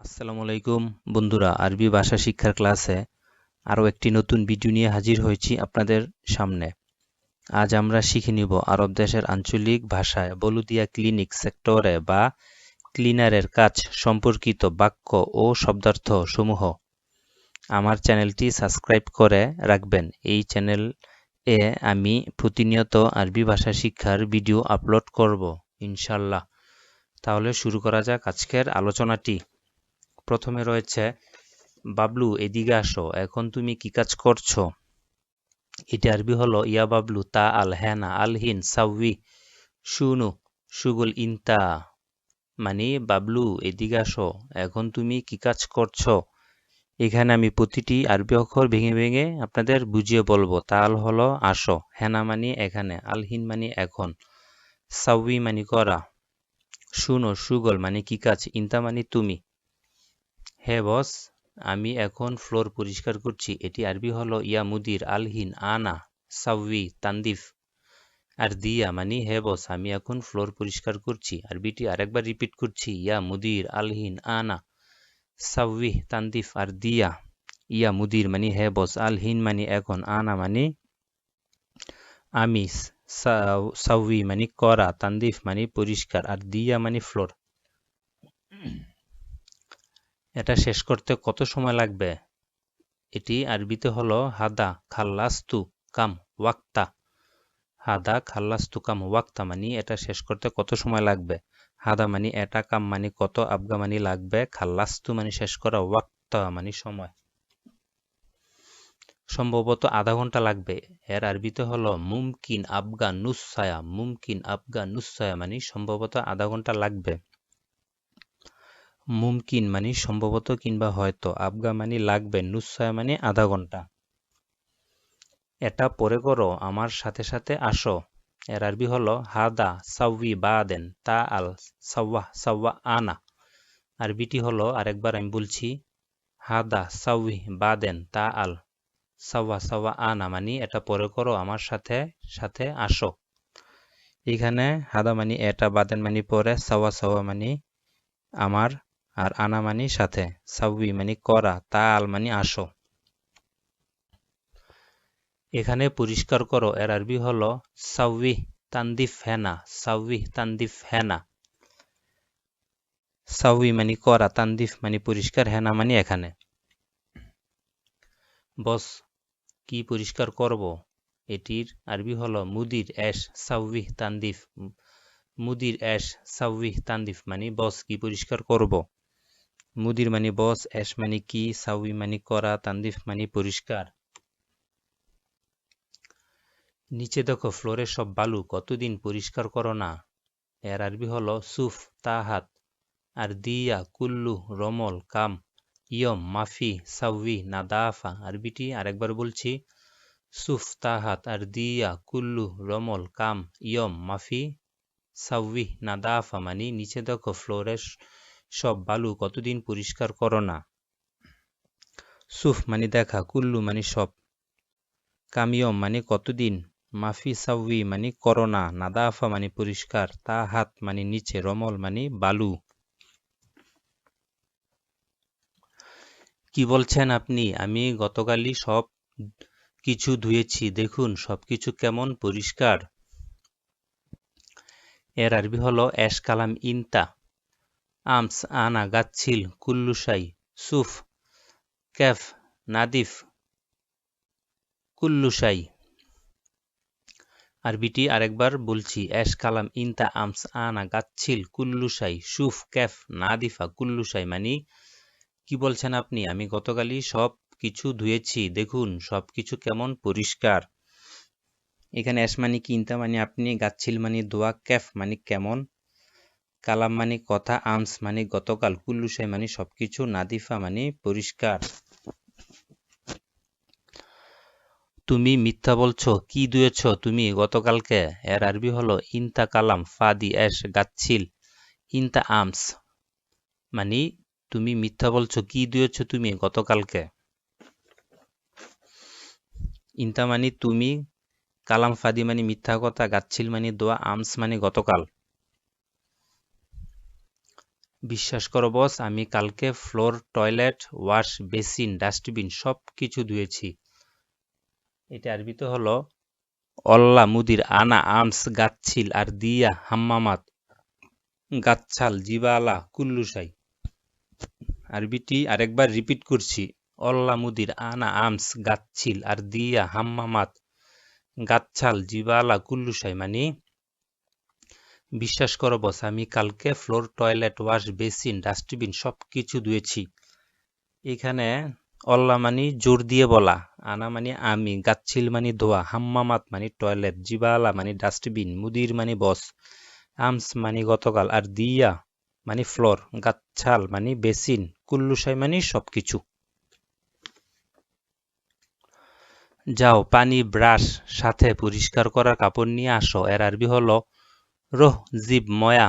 আসসালামু আলাইকুম। বন্ধুরা, আরবি ভাষা শিক্ষার ক্লাসে আরও একটি নতুন ভিডিও নিয়ে হাজির হয়েছি আপনাদের সামনে। আজ আমরা শিখে নিব আরব দেশের আঞ্চলিক ভাষায় বলুদিয়া ক্লিনিক সেক্টরে বা ক্লিনারের কাজ সম্পর্কিত বাক্য ও শব্দার্থ সমূহ আমার চ্যানেলটি সাবস্ক্রাইব করে রাখবেন। এই চ্যানেল এ আমি প্রতিনিয়ত আরবি ভাষা শিক্ষার ভিডিও আপলোড করব ইনশাল্লাহ তাহলে শুরু করা যাক আজকের আলোচনাটি। প্রথমে রয়েছে, বাবলু, এদিকে আসো, এখন তুমি কি কাজ করছ? এটি আরবি হলো, ইয়া বাবলু, তা আল হ্যানা আলহিন সাউই শুনু, সুগুল ইনতা। মানে বাবলু, এদিকে আসো, এখন তুমি কি কাজ করছ? এখানে আমি প্রতিটি আরবি অক্ষর ভেঙে ভেঙে আপনাদের বুঝিয়ে বলব। তাল হলো, আসো। হেনা মানে এখানে। আলহিন মানে এখন। সাউই মানে করা। শুনো, সুগল মানে কি কাজ? ইনতা মানে তুমি। হে বস, আমি এখন ফ্লোর পরিষ্কার করছি। এটি আরবি হলো ইয়া মুদির আলহিন আনা সাউই তান্দিফ। আর দিয়া মানে হে বস, আমি এখন ফ্লোর পরিষ্কার করছি। আরবিটি আরেকবার রিপিট করছি, ইয়া মুদির আলহিন আনা সাউই তান্দিফ। আর দিয়া, ইয়া মুদির মানে হে বস আলহিন মানে এখন আনা মানে আমি সাউই মানে করা, তান্দিফ মানে পরিষ্কার। আর দিয়া মানে ফ্লোর। এটা শেষ করতে কত সময় লাগবে? এটি আরবিতে হলো হাদা খাল্লাস্তু কাম ওয়াক্তা। হাদা খাল্লাস্তু কাম ওয়াক্তা মানে এটা শেষ করতে কত সময় লাগবে? হাদা মানে এটা, কাম মানে কত, আবগা মানে লাগবে। খাল্লাস্তু মানে শেষ করা, ওয়াক্তা মানে সময়। সম্ভবত আধা ঘণ্টা লাগবে। এর আরবিতে হলো মুমকিন আবগা নুসায়া মুমকিন আবগা নুসায়া মানে সম্ভবত আধা ঘণ্টা লাগবে। মুমকিন মানে সম্ভবত কিংবা হয়তো আবগা মানে লাগবে নুসায়া মানে আধা ঘণ্টা। এটা পরে করো, আমার সাথে সাথে আসো। এর আরবি হলো, হাদা সাউই বাদেন তা আল সাওয়া সাওয়া আনা। আরবিটি হলো, আরেকবার আমি বলছি, হাদা সাউই বাদেন তা আল সাওয়া সাওয়া আনা। মানে এটা পরে করো, আমার সাথে সাথে আসো। এখানে হাদা মানি এটা, বাদেন মানি পরে সাওয়া সাওয়া মানি আমার আর আনা মানি সাথে সাউই মানি করা তা আল মানি আসো। এখানে পরিষ্কার করো, এর আরবি হলো সাউই তান্দিফ হেনা সাউই তান্দিফ হেনা। সাউই মানি করা, তান্দিফ মানি পরিষ্কার, হেনা মানি এখানে। বস, কি পরিষ্কার করব? এটির আরবি হলো মুদির এশ সাউই তান্দিফ, মুদির এশ সাউই তান্দিফ মানে। বস, কি পরিষ্কার করব? মুদির মানে বস এশ মানে কি সাউই মানে করা, তান্দিফ মানে পরিষ্কার। নিচে দেখো ফ্লোরের সব বালু, কতদিন পরিষ্কার করো না। এর আরবি হলো, সুফ, তাহাত, আর দিয়া, কুল্লু, রমল, কাম, ইয়ম, মাফি সাউই নাদাফা, আরবিটি আরেকবার বলছি। সুফ, তাহাত, আর দিয়া, কুল্লু, রমল, কাম, ইয়ম, মাফি সাউই নাদাফা মানে নিচে দেখো ফ্লোরের সব বালু কতদিন পরিষ্কার করো না। সুফ মানে দেখা, কুল্লু মানে সব। কামিয়ম মানে কতদিন। মাফি সাউই মানে করোনা নাদাফা মানে পরিষ্কার, তা হাত মানে নিচে, রমল মানে বালু। কি বলছেন আপনি? আমি গতকালই সব কিছু ধুয়েছি, দেখুন সবকিছু কেমন পরিষ্কার। এর আরবি হলো অ্যাশ কালাম ইনতা। আমস আনা গাচ্ছিল কুল্লুসাই সুফ, ক্যাফ, নাদিফ কুল্লুসাই আরবিটি আরেকবার বলছি এশ কালাম ইনতা আমস আনা গাচ্ছিল কুল্লুসাই সুফ, ক্যাফ, নাদিফা কুল্লুসাই মানে কি বলছেন আপনি? আমি গতকালই সব কিছু ধুয়েছি, দেখুন, সব কিছু কেমন পরিষ্কার। এখানে এস মানে কি ইনতা মানে আপনি গাচ্ছিল মানে দোয়া, ক্যাফ মানে কেমন? কালাম মানে কথা আমস মানে গতকাল কুল্লুসাই মানে সবকিছু নাদিফা মানে পরিষ্কার। তুমি মিথ্যা বলছো, কি ধুয়েছ তুমি গতকালকে? এর আরবি হলো, ইনতা কালাম ফাদি এস গাচ্ছিল, ইনতা আমস মানে তুমি মিথ্যা বলছো, কি দিয়েছ তুমি গতকালকে? ইনতা মানে তুমি কালাম ফাদি মানে মিথ্যা কথা, গাচ্ছিল মানে দোয়া, আমস মানে গতকাল। বিশ্বাস করো বস আমি কালকে floor toilet wash basin dustbin সব কিছু ধুয়েছি। এটা আরবিতে হলো, অল্লা, মুদির, আনা, আমস, গাচ্ছিল, আর দিয়া, হাম্মামাত, গাচ্ছাল, জিবালা কুল্লুসাই আরবিটি আরেকবার রিপিট করছি, অল্লা, মুদির, আনা, আমস, গাচ্ছিল, আর দিয়া, হাম্মামাত, গাচ্ছাল, জিবালা কুল্লুসাই মানে বিশ্বাস করো বস আমি কালকে floor toilet wash basin dustbin সব কিছু ধুয়েছি। এখানে অল্লা মানি জোর দিয়ে বলা, আনা মানে আমি, গাচ্ছিল মানে ধোয়া, হাম্মামাত মানে টয়লেট জিবালা মানে ডাস্টবিন মুদির মানে বস আমস মানে গতকাল, আর দিয়া মানে ফ্লোর গাচ্ছাল মানে বেসিন কুল্লুসাই মানে সবকিছু। যাও, পানি ব্রাশ সাথে পরিষ্কার করার কাপড় নিয়ে আসো, এর আরবি হলো রোহ, জিব, ময়া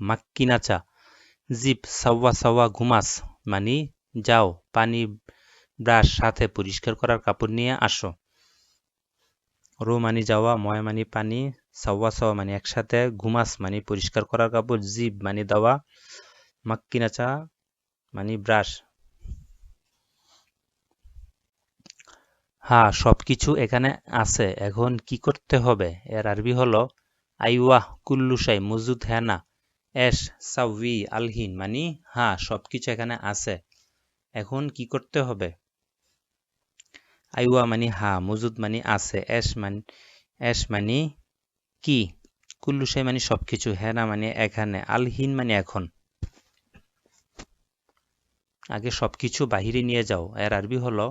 মাক্কি নাচা জিব, সাওয়া সাওয়া, ঘুমাস মানে যাও, পানি, ব্রাশ সাথে পরিষ্কার করার কাপড় নিয়ে আসো। রো মানে যাওয়া, ময়া মানে পানি, সাওয়া সাওয়া মানে একসাথে, ঘুমাস মানে পরিষ্কার করার কাপড়, জিব মানে দেওয়া মাক্কি নাচা মানে ব্রাশ। হ্যাঁ সবকিছু এখানে আছে। এখন কি করতে হবে? এর আরবি হলো আইওয়াহ কুল্লুসাই মজুদ হ্যাঁ না এস সাউই আলহিন মানে হ্যাঁ সব কিছু এখানে আছে। এখন কি করতে হবে? আইওয়া মানে হা, মজুদ মানে আছে। এস মান, এস মানে কি? কুল্লুসাই মানে সবকিছু হ্যাঁ না মানে এখানে, আলহিন মানে এখন। আগে সবকিছু বাহিরে নিয়ে যাও। এর আরবি হলো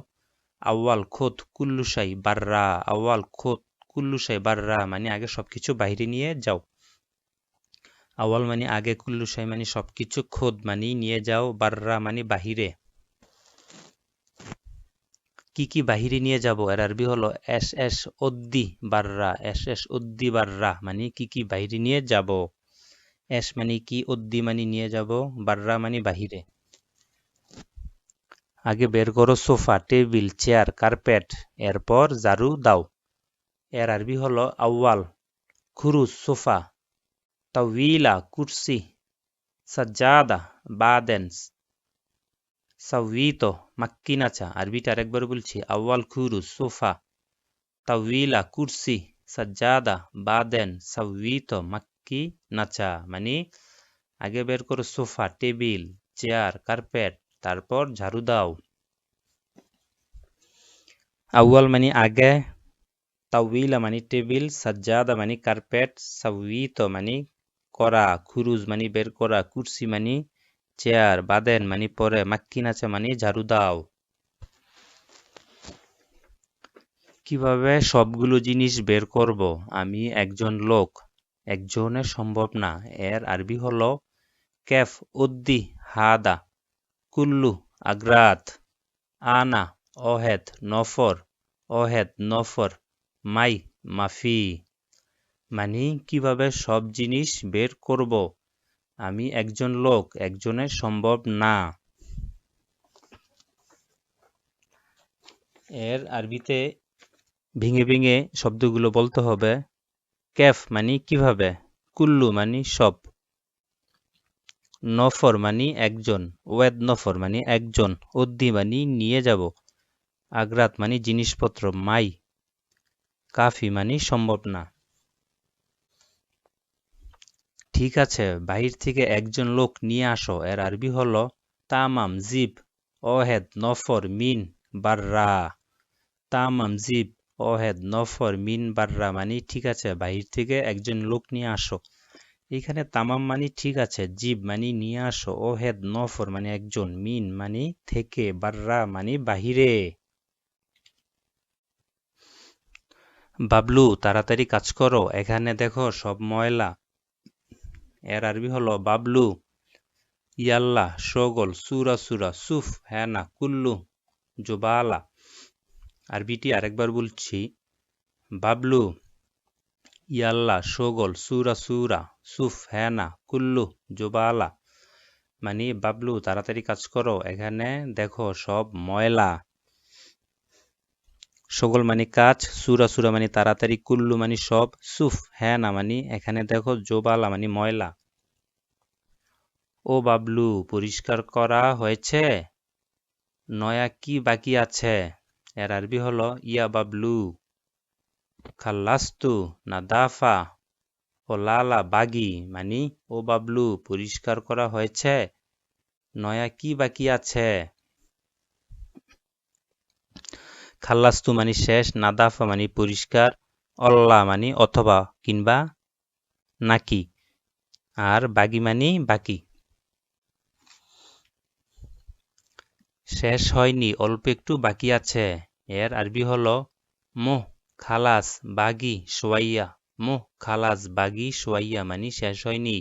আওয়াল খোদ কুল্লুসাই বাররা আওয়াল খোদ। কুল্লুসাই বাররা মানে আগে সবকিছু বাহিরে নিয়ে যাও। আওয়াল মানে আগে কুল্লুসাই মানে সবকিছু খোদ মানে নিয়ে যাও বাররা মানে বাহিরে। কি কি বাহিরে নিয়ে যাব? এর আরবি হলো এস এস অদ্দি বাররা এস এস অদ্দি বাররা মানে কি কি বাহিরে নিয়ে যাব? এস মানে কি অদ্দি মানে নিয়ে যাব বাররা মানে বাহিরে। আগে বের করো সোফা, টেবিল, চেয়ার, কার্পেট, এরপর ঝাড়ু দাও। এর আরবি হল আউয়াল, খুরুজ, সোফা তাউইলা কুরসি, সাজ্জাদা বাদেন সাউইতো মাক্কিনাচা আরবিটা আরেকবার বলছি, আউয়াল, খুরুজ, সোফা তাউইলা কুরসি, সাজ্জাদা, বাদেন সাউইতো মাক্কি নাচা মানে আগে বের করো সোফা, টেবিল, চেয়ার, কার্পেট, তারপর ঝাড়ু দাও। মানে আগে তাউইলা মানে টেবিল সাজ্জাদা মানে কার্পেট সাউইত মানে করা খুরুজ মানে বের করা কুরসি মানে চেয়ার বাদেন মানে পরে মাক্কি নাচা মানে ঝাড়ু দাও কীভাবে সবগুলো জিনিস বের করব? আমি একজন লোক। একজনের সম্ভব না। এর আরবি হলো ক্যাফ উদ্দি, হাদা, কুল্লু, আগ্রাত, আনা, অহেদ, নফর অহেদ, নফর। মাই, মাফি। মানে কীভাবে সব জিনিস বের করব? আমি একজন লোক, একজনের সম্ভব না। এর আরবিতে ভেঙে ভেঙে শব্দগুলো বলতে হবে। ক্যাফ মানে কীভাবে? কুল্লু মানে সব। নফর মানে একজন। ওয়েদ নফর মানে একজন। উদ্দি মানে নিয়ে যাব। আগ্রাত মানে জিনিসপত্র, মাই। কাফি মানে সম্ভব না। ঠিক আছে, বাহির থেকে একজন লোক নিয়ে আসো। এর আরবি হলো তামাম জিব ওহেদ নফর, মিন, বাররা। তামাম জিব ওহেদ নফর, মিন, বাররা মানে ঠিক আছে, বাহির থেকে একজন লোক নিয়ে আসো। এখানে তামাম মানে ঠিক আছে, জিব মানে নিয়ে আসো ওহেদ নফর মানে একজন, মিন মানে থেকে, বাররা মানে বাহিরে। বাবলু, তাড়াতাড়ি কাজ করো। এখানে দেখো সব ময়লা। এর আরবি হলো, বাবলু, ইয়াল্লা, শগল, সুরা সুরা, সুফ হ্যাঁ না কুল্লু, জোবালা। আরবিটি আরেকবার বলছি, বাবলু, ইয়াল্লা, শগল, সুরা সুরা, সুফ হ্যাঁ না কুল্লু, জোবালা। মানে বাবলু, তাড়াতাড়ি কাজ করো। এখানে দেখো সব ময়লা। সকল মানে কাজ, সুরা সুরা মানে তাড়াতাড়ি, কুল্লু মানে সব, সুফ হ্যাঁ না মানে এখানে দেখো জোবালা মানে ময়লা। ও বাবলু, পরিষ্কার করা হয়েছে? নয়া কি বাকি আছে? এর আরবি হলো, ইয়া বাবলু, খাল্লাস্তু না দাফা ও লালা, বাগি মানে ও বাবলু, পরিষ্কার করা হয়েছে? নয়া কি বাকি আছে? খাল্লাস্তু মানে শেষ, নাদাফা মানে পরিষ্কার, অল্লা মানে অথবা কিংবা নাকি, আর বাগি মানে বাকি। শেষ হয়নি, অল্প একটু বাকি আছে। এর আরবি হলো মোহ খালাস, বাগি, সোয়াইয়া। মোহ খালাস, বাগি, সোয়াইয়া মানে শেষ হয়নি,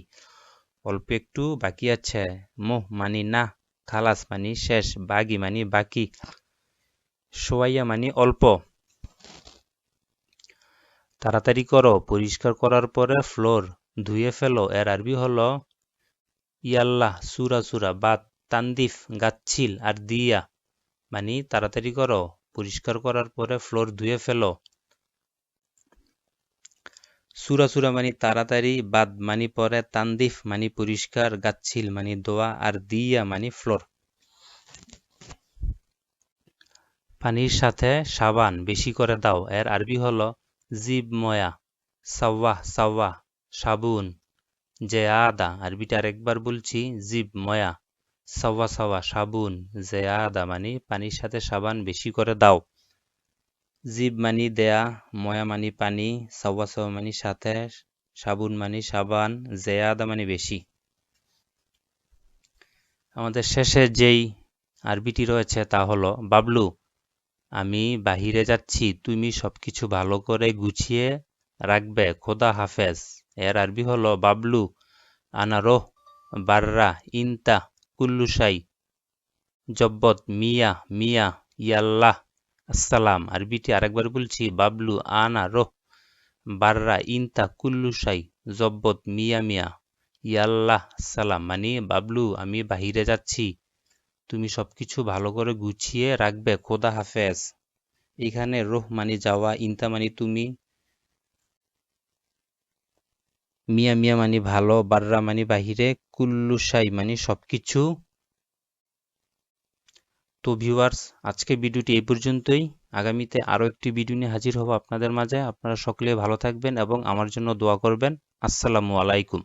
অল্প একটু বাকি আছে। মোহ মানে না, খালাস মানে শেষ, বাগি মানে বাকি। সোয়াইয়া মানে অল্প। তাড়াতাড়ি করো, পরিষ্কার করার পরে ফ্লোর ধুয়ে ফেলো। এর আরবি হলো, ইয়াল্লাহ, সুরা সুরা বাদ তান্দিফ, গাচ্ছিল আর দিয়া। মানে তাড়াতাড়ি করো, পরিষ্কার করার পরে ফ্লোর ধুয়ে ফেলো। সুরা সুরা মানে তাড়াতাড়ি বাদ মানি পরে তান্দিফ মানে পরিষ্কার, গাচ্ছিল মানে দোয়া আর দিয়া মানে ফ্লোর। পানির সাথে সাবান বেশি করে দাও। এর আরবি হলো জিব ময়া সাওয়া সাওয়া সাবুন জে আদা আরবিটা আরেকবার বলছি, জিব ময়া সাওয়া সাওয়া সাবুন, জেয়াদা মানে পানির সাথে সাবান বেশি করে দাও। জিব মানি দেয়া, ময়া মানি পানি সাওয়া সাওয়া মানি সাথে, সাবুন মানি সাবান, জেয়াদা মানে বেশি। আমাদের শেষে যেই আরবিটি রয়েছে তা হলো বাবলু। আমি বাহিরে যাচ্ছি, তুমি সবকিছু ভালো করে গুছিয়ে রাখবে, খোদা হাফেজ। এর আরবি হলো বাবলু আনা রোহ বাররা, ইনতা কুল্লুসাই জব্বত, মিয়া মিয়া, ইয়াল্লাহ, আসসালাম। আরবিটি আরেকবার বলছি, বাবলু আনা রোহ বাররা, ইনতা কুল্লুসাই জব্বত, মিয়া মিয়া, ইয়াল্লাহ সালাম মানে বাবলু, আমি বাহিরে যাচ্ছি। তুমি সবকিছু ভালো করে গুছিয়ে রাখবে, খোদা হাফেজ। এখানে রোহ মানে যাওয়া, ইনতা মানে তুমি, মিয়া মিয়া মানে ভালো, বাররা মানে বাহিরে কুল্লুসাই মানে সবকিছু। তো ভিউয়ার্স আজকে ভিডিওটি এই পর্যন্তই। আগামীতে আরও একটি ভিডিও নিয়ে হাজির হব আপনাদের মাঝে। আপনারা সকলে ভালো থাকবেন এবং আমার জন্য দোয়া করবেন। আসসালামু আলাইকুম।